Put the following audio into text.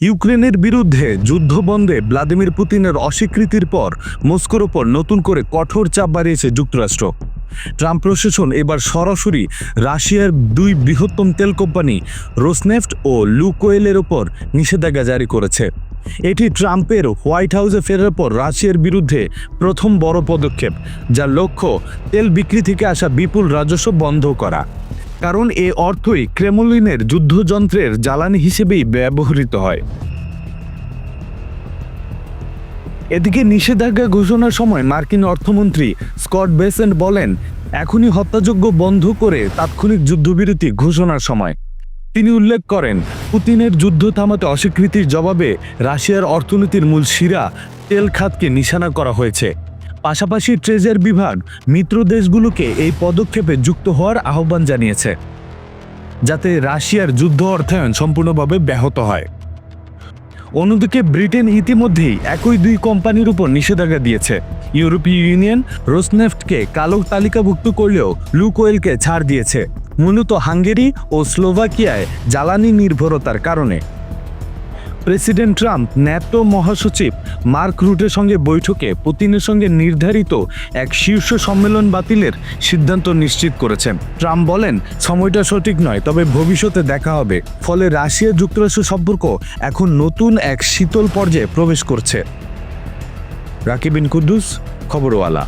ইউক্রেনের বিরুদ্ধে যুদ্ধ বন্ধে ভ্লাদিমির পুতিনের অস্বীকৃতির পর মস্কোর ওপর নতুন করে কঠোর চাপ বাড়িয়েছে যুক্তরাষ্ট্র। ট্রাম্প প্রশাসন এবার সরাসরি রাশিয়ার দুই বৃহত্তম তেল কোম্পানি রোসনেফট ও লুকোয়েলের ওপর নিষেধাজ্ঞা জারি করেছে। এটি ট্রাম্পের হোয়াইট হাউসে ফেরার পর রাশিয়ার বিরুদ্ধে প্রথম বড় পদক্ষেপ, যার লক্ষ্য তেল বিক্রি থেকে আসা বিপুল রাজস্ব বন্ধ করা। কারণ এ অর্থই ক্রেমলিনের যুদ্ধযন্ত্রের জ্বালানি হিসেবেই ব্যবহৃত হয়। এদিকে নিষেধাজ্ঞা ঘোষণার সময় মার্কিন অর্থমন্ত্রী স্কট বেসেন্ট বলেন, এখনই হত্যাযোগ্য বন্ধ করে তাৎক্ষণিক যুদ্ধবিরতি ঘোষণার সময়। তিনি উল্লেখ করেন, পুতিনের যুদ্ধ থামাতে অস্বীকৃতির জবাবে রাশিয়ার অর্থনীতির মূল শিরা তেল খাতকে নিশানা করা হয়েছে। পাশাপাশি ট্রেজার বিভাগ মিত্র দেশগুলোকে এই পদক্ষেপে যুক্ত হওয়ার আহ্বান জানিয়েছে, যাতে রাশিয়ার যুদ্ধ অর্থায়ন সম্পূর্ণভাবে ব্যাহত হয়। অন্যদিকে ব্রিটেন ইতিমধ্যেই একই দুই কোম্পানির উপর নিষেধাজ্ঞা দিয়েছে। ইউরোপীয় ইউনিয়ন রোসনেফটকে কালো তালিকাভুক্ত করলেও লুকোয়েলকে ছাড় দিয়েছে, মূলত হাঙ্গেরি ও স্লোভাকিয়ায় জ্বালানি নির্ভরতার কারণে। প্রেসিডেন্ট ট্রাম্প ন্যাটো মহাসচিব মার্ক রুটের সঙ্গে বৈঠকে পুতিনের সঙ্গে নির্ধারিত এক শীর্ষ সম্মেলন বাতিলের সিদ্ধান্ত নিশ্চিত করেছেন। ট্রাম্প বলেন, সময়টা সঠিক নয়, তবে ভবিষ্যতে দেখা হবে। ফলে রাশিয়া যুক্তরাষ্ট্র সম্পর্ক এখন নতুন এক শীতল পর্যায়ে প্রবেশ করছে। রাকিবিন কুদ্দুস, খবরওয়ালা।